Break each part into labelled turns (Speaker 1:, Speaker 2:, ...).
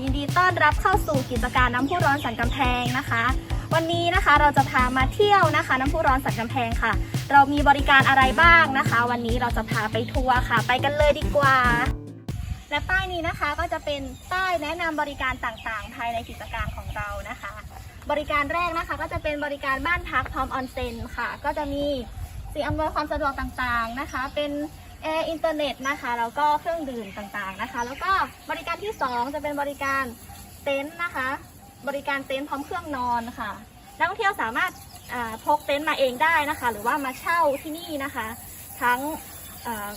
Speaker 1: ยินดีต้อนรับเข้าสู่กิจการน้ำพุร้อนสันกำแพงนะคะ วันนี้นะคะเราจะพามาเที่ยวนะคะ น้ำพุร้อนสันกำแพงค่ะ เรามีบริการอะไรบ้างนะคะ วันนี้เราจะพาไปทัวร์ค่ะ ไปกันเลยดีกว่า และป้ายนี้นะคะก็จะเป็นป้ายแนะนำบริการต่างๆ ภายในกิจการของเรานะคะ บริการแรกนะคะ ก็จะเป็นบริการบ้านพักพร้อมออนเซ็นค่ะ ก็จะมีสิ่งอำนวยความสะดวกต่างๆนะคะ เป็น แอร์อินเทอร์เน็ตนะคะแล้วก็เครื่องดื่มต่างๆนะคะ แล้วก็บริการที่ 2 จะเป็นบริการเต็นท์นะคะ บริการเต็นท์พร้อมเครื่องนอนค่ะนักท่องเที่ยวสามารถพกเต็นท์มาเองได้นะคะ หรือว่ามาเช่าที่นี่นะคะ ทั้ง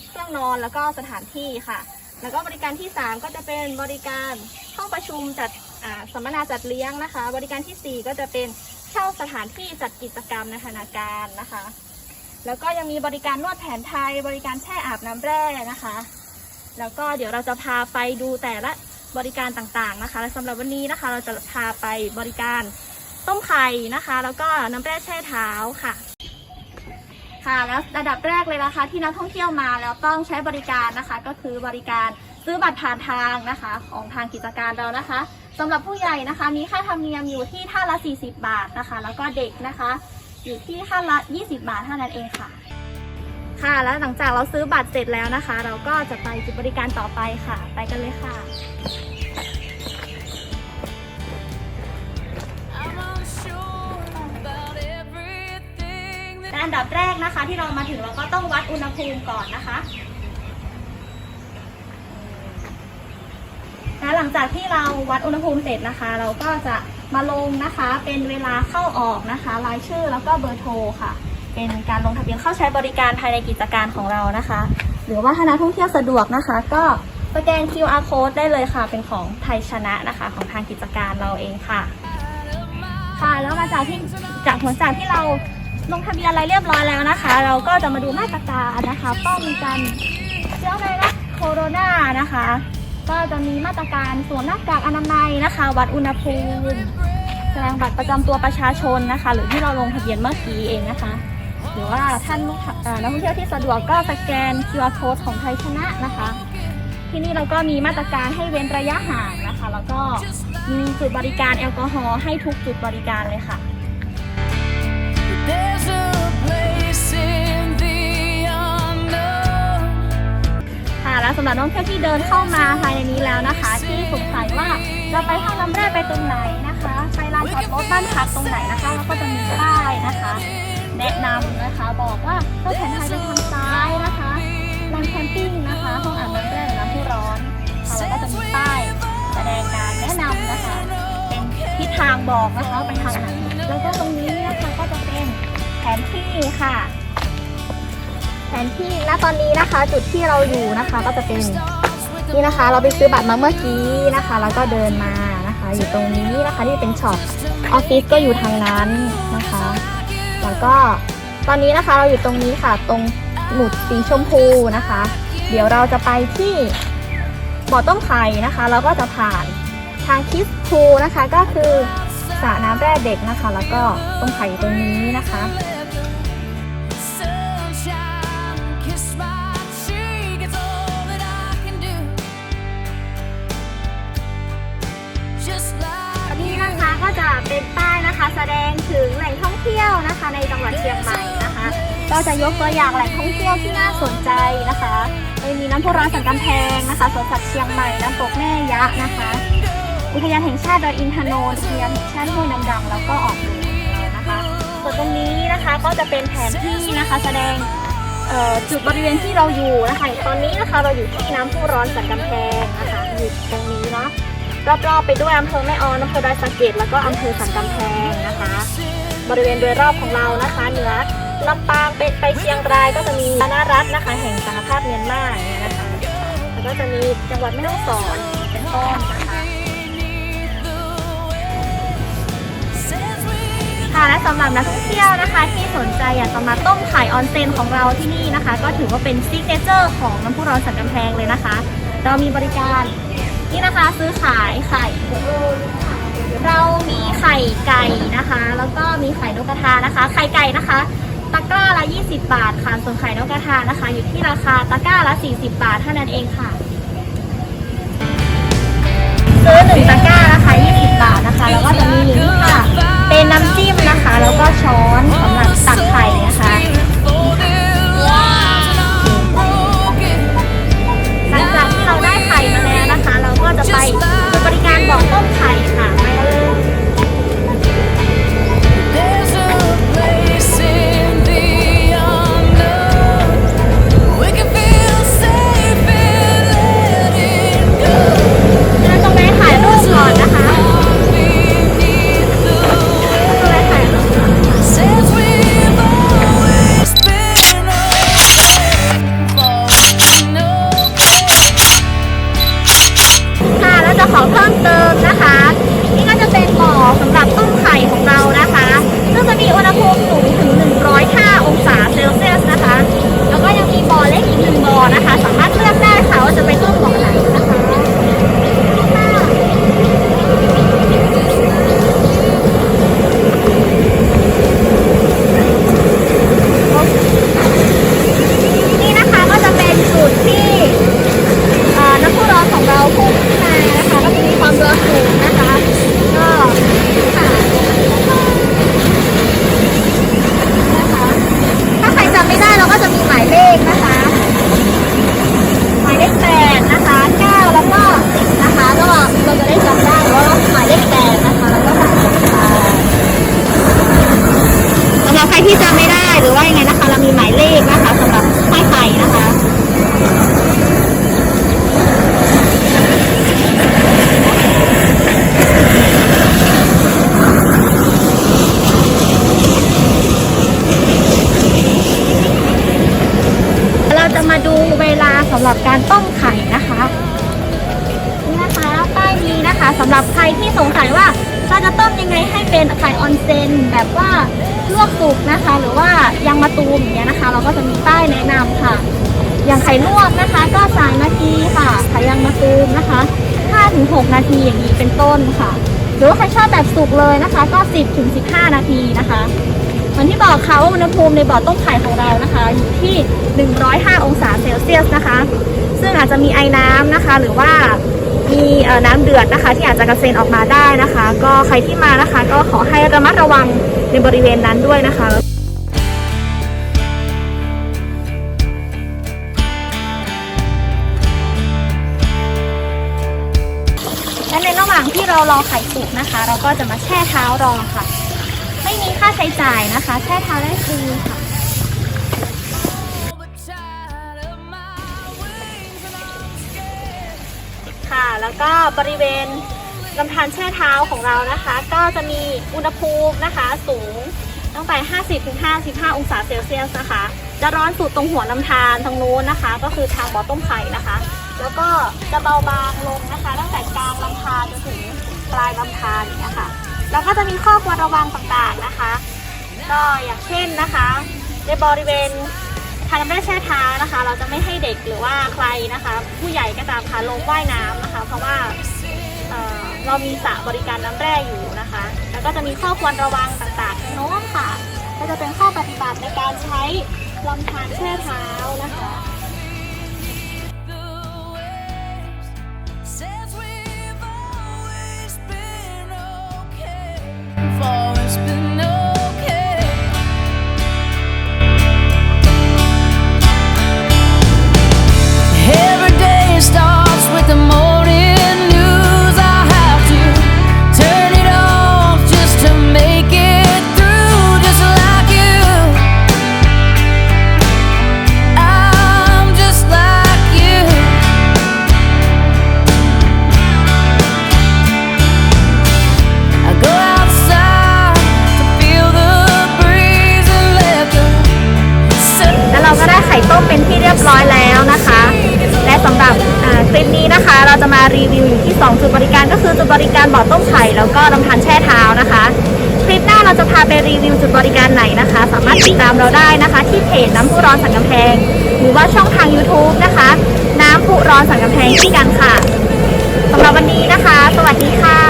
Speaker 1: เครื่องนอนแล้วก็สถานที่ค่ะ แล้วก็บริการที่ 3 ก็จะเป็นบริการห้องประชุมจัดสัมมนาจัดเลี้ยงนะคะ บริการทีสี่4 ก็จะเป็นเช่าสถานที่จัดกิจกรรมในธนาการนะคะ แล้วก็ยังมีบริการนวดแผนไทย บริการแช่อาบน้ำแร่นะคะ แล้วก็เดี๋ยวเราจะพาไปดูแต่ละบริการต่างๆนะคะ และสำหรับวันนี้นะคะ เราจะพาไปบริการต้มไข่นะคะ แล้วก็น้ำแร่แช่เท้าค่ะ ค่ะแล้วระดับแรกเลยนะคะ ที่นักท่องเที่ยวมาแล้วต้องใช้บริการนะคะ ก็คือบริการซื้อบัตรผ่านทางนะคะ ของทางกิจการเรานะคะสำหรับผู้ใหญ่นะคะ มีค่าธรรมเนียมอยู่ที่ท่าละ 40 บาทนะคะ แล้วก็เด็กนะคะ อยู่ที่ท่านละ 20 บาทเท่านั้นเองค่ะ ค่ะแล้วหลังจากเราซื้อบัตรเสร็จแล้วนะคะ เราก็จะไปจุดบริการต่อไปค่ะ ไปกันเลยค่ะ
Speaker 2: I'm unsure about everything
Speaker 1: และอันดับแรกนะคะที่เรามาถึงเราก็ต้องวัดอุณหภูมิก่อนนะคะและหลังจากที่เราวัดอุณหภูมิเสร็จนะคะ เราก็จะ มาลงนะคะ เป็นเวลาเข้าออกนะคะ รายชื่อแล้วก็เบอร์โทรค่ะ เป็นการลงทะเบียนเข้าใช้บริการภายในกิจการของเรานะคะ หรือว่าถ้านักท่องเที่ยวสะดวกนะคะ ก็สแกน QR code ได้เลยค่ะ เป็นของไทยชนะนะคะ ของทางกิจการเราเองค่ะ ค่ะ แล้วมาจากที่จากผลจากที่เราลงทะเบียนอะไรเรียบร้อยแล้วนะคะ เราก็จะมาดูมาตรการนะคะป้องกันเชื้อไวรัสโคโรนานะคะ ก็จะมีมาตรการสวมหน้ากากอนามัยนะคะ วัดอุณหภูมิ แสดงบัตรประจำตัวประชาชนนะคะ หรือที่เราลงทะเบียนเมื่อกี้เองนะคะ หรือว่าท่านนักท่องเที่ยวที่สะดวกก็สแกน QR code ของไทยชนะนะคะ ที่นี่เราก็มีมาตรการให้เว้นระยะห่างนะคะ แล้วก็มีจุดบริการแอลกอฮอล์ให้ทุกจุดบริการเลยค่ะ ค่ะแล้วสำหรับนักท่องเที่ยวที่เดินเข้ามาภายในนี้แล้วนะคะ ที่สงสัยว่าจะไปห้องน้ำแร่ไปตรงไหนนะคะ จอดรถบ้านพักตรงไหนนะคะ แล้วก็จะมีป้ายนะคะ แนะนำนะคะบอกว่าต้นแผนไทยไปทางซ้ายนะคะลานแคมปิ้งนะคะห้องอาบน้ำแร่น้ำพุร้อนค่ะแล้วก็จะมีป้ายแสดงการแนะนำนะคะ เป็นทิศทางบอกนะคะไปทางไหนแล้วก็ตรงนี้นะคะก็จะเป็นแผนที่ค่ะ แผนที่ณตอนนี้นะคะ จุดที่เราอยู่นะคะก็จะเป็นนี่นะคะ เราไปซื้อบัตรมาเมื่อกี้นะคะ แล้วก็เดินมา อยู่ตรงนี้นะคะที่เป็นช็อปออฟฟิศก็อยู่ทางนั้นนะคะ แล้วก็ตอนนี้นะคะเราอยู่ตรงนี้ค่ะ ตรงหมุดสีชมพูนะคะ เดี๋ยวเราจะไปที่บ่อต้มไข่นะคะ เราก็จะผ่านทางคิสพูนะคะก็คือสระน้ำแร่เด็กนะคะ แล้วก็ต้มไข่อยู่ตรงนี้นะคะ แสดงถึงแหล่งท่องเที่ยวนะคะ ในจังหวัดเชียงใหม่นะคะ ก็จะยกตัวอย่างแหล่งท่องเที่ยวที่น่าสนใจนะคะมีน้ำพุร้อนสันกำแพงนะคะสวนสัตว์เชียงใหม่น้ำตกแม่ยะนะคะ อุทยานแห่งชาติดอยอินทนนท์อุทยานแห่งชาติห้วยน้ำดังแล้วก็ออกเรือนะคะส่วนตรงนี้นะคะก็จะเป็นแผนที่นะคะแสดงจุดบริเวณที่เราอยู่นะคะตอนนี้นะคะเราอยู่ที่น้ำพุร้อนสันกำแพงนะคะอยู่ตรงนี้เนาะ รอบๆไปด้วยอำเภอแม่ออนอำเภอดอยสะเก็ดแล้วก็อำเภอสันกำแพงนะคะ บริเวณโดยรอบของเรานะคะเหนือลำปางเป็นไปเชียงรายก็จะมีคณะรัฐนะคะ แห่งสหภาพเมียนมาอย่างเงี้ยนะคะแล้วก็จะมีจังหวัดแม่ฮ่องสอนเป็นต้นนะคะค่ะและสำหรับนักท่องเที่ยวนะคะ ที่สนใจอยากจะมาต้มไข่ออนเซนของเราที่นี่นะคะ ก็ถือว่าเป็นซิกเนเจอร์ของน้ำพุร้อนสันกำแพงเลยนะคะ เรามีบริการ นี่นะคะซื้อขายไข่ เรามีไข่ไก่นะคะ แล้วก็มีไข่นกกระทานะคะ ไข่ไก่นะคะ ตะกร้าละ 20 บาทค่ะ ส่วนไข่นกกระทานะคะ อยู่ที่ราคาตะกร้าละ 40 บาทเท่านั้นเองค่ะ ซื้อนึ่งตะกร้านะคะ 20 บาทนะคะ แล้วก็จะมีนี้ค่ะ เป็นน้ำจิ้มนะคะ แล้วก็ช้อน ซึ่งจะมีอุณหภูมิสูงถึง 105 องศาเซลเซียสนะคะ แล้วก็ยังมีบ่อเล็กอีกหนึ่งบ่อนะคะ สามารถเลือกได้ค่ะว่าจะไปต้มบ่อไหนนะคะ นี่นะคะก็จะเป็นจุดที่เอ่อน้ำพุร้อนของเราพุ่งขึ้นมานะคะ ก็จะมีความร้อนสูงนะคะ ก็ค่ะนะคะถ้าใครจำไม่ได้เราก็จะมีหมายเลขนะคะ หมายเลขแปดนะคะเก้าแล้วก็สิบนะคะก็เราจะได้จำได้ว่าหมายเลขแปดนะคะแล้วก็หมายเลขสิบค่ะสำหรับใครที่จำไม่ได้หรือว่ายังไงนะคะ เรามีหมายเลขนะคะสำหรับป้ายไฟนะคะ เราจะมาดูเวลาสำหรับการต้มไข่นะคะ นี่นะคะป้ายนี้นะคะสำ หรับใครที่สงสัยว่าเราจะต้มยังไงให้เป็นไข่ออนเซนแบบว่าลวกสุกนะคะ หรือว่ายังมะตูมอย่างเงี้ยนะคะ เราก็จะมีป้ายแนะนำค่ะ อย่างไข่ลวกนะคะ ก็สามนาทีค่ะไข่ยังมะตูมนะคะ5-6นาทีอย่างนี้เป็นต้นค่ะ หรือว่าใครชอบแบบสุกเลยนะคะ ก็ 10-15 นาทีนะคะเหมือนที่บอกค่ะว่าอุณหภูมิในบ่อต้มไข่ของเรานะคะ อยู่ที่ 105 องศาเซลเซียสนะคะ ซึ่งอาจจะมีไอ้น้ำนะคะ หรือว่า มีน้ำเดือดนะคะ ที่อาจจะกระเซ็นออกมาได้นะคะ ก็ใครที่มานะคะ ก็ขอให้ระมัดระวังในบริเวณนั้นด้วยนะคะและในระหว่างที่เรารอไข่สุกนะคะ เราก็จะมาแช่เท้ารอค่ะ ไม่มีค่าใช้จ่ายนะคะ แช่เท้าได้ฟรีค่ะ แล้วก็บริเวณลำธารแช่เท้าของเรานะคะ ก็จะมีอุณหภูมินะคะสูงตั้งแต่ 50ถึง55 องศาเซลเซียสนะคะ จะร้อนสุดตรงหัวลำธารทางนู้นนะคะ ก็คือทางบ่อต้มไข่นะคะ แล้วก็จะเบาบางลงนะคะ ตั้งแต่กลางลำธารจนถึงปลายลำธารอย่ค่ะแล้วก็จะมีข้อควรระวังต่างๆนะคะ ก็อย่างเช่นนะคะ ในบริเวณ ทางน้ำแร่แช่เท้านะคะ เราจะไม่ให้เด็กหรือว่าใครนะคะ ผู้ใหญ่ก็ตามค่ะลงว่ายน้ำนะคะ เพราะว่าเเรามีสระบริการน้ำแร่อยู่นะคะ แล้วก็จะมีข้อควรระวังต่างๆโน้นค่ะ ก็จะเป็นข้อปฏิบัติในการใช้ลำธารแช่เท้านะคะ ช้านะคะคลิปหน้าเราจะพาไปรีวิวจุดบริการไหนนะคะ สามารถติดตามเราได้นะคะ ที่เพจน้ำพุร้อนสันกำแพง หรือว่าช่องทาง YouTube นะคะ น้ำพุร้อนสันกำแพงที่กันค่ะสำหรับวันนี้นะคะ สวัสดีค่ะ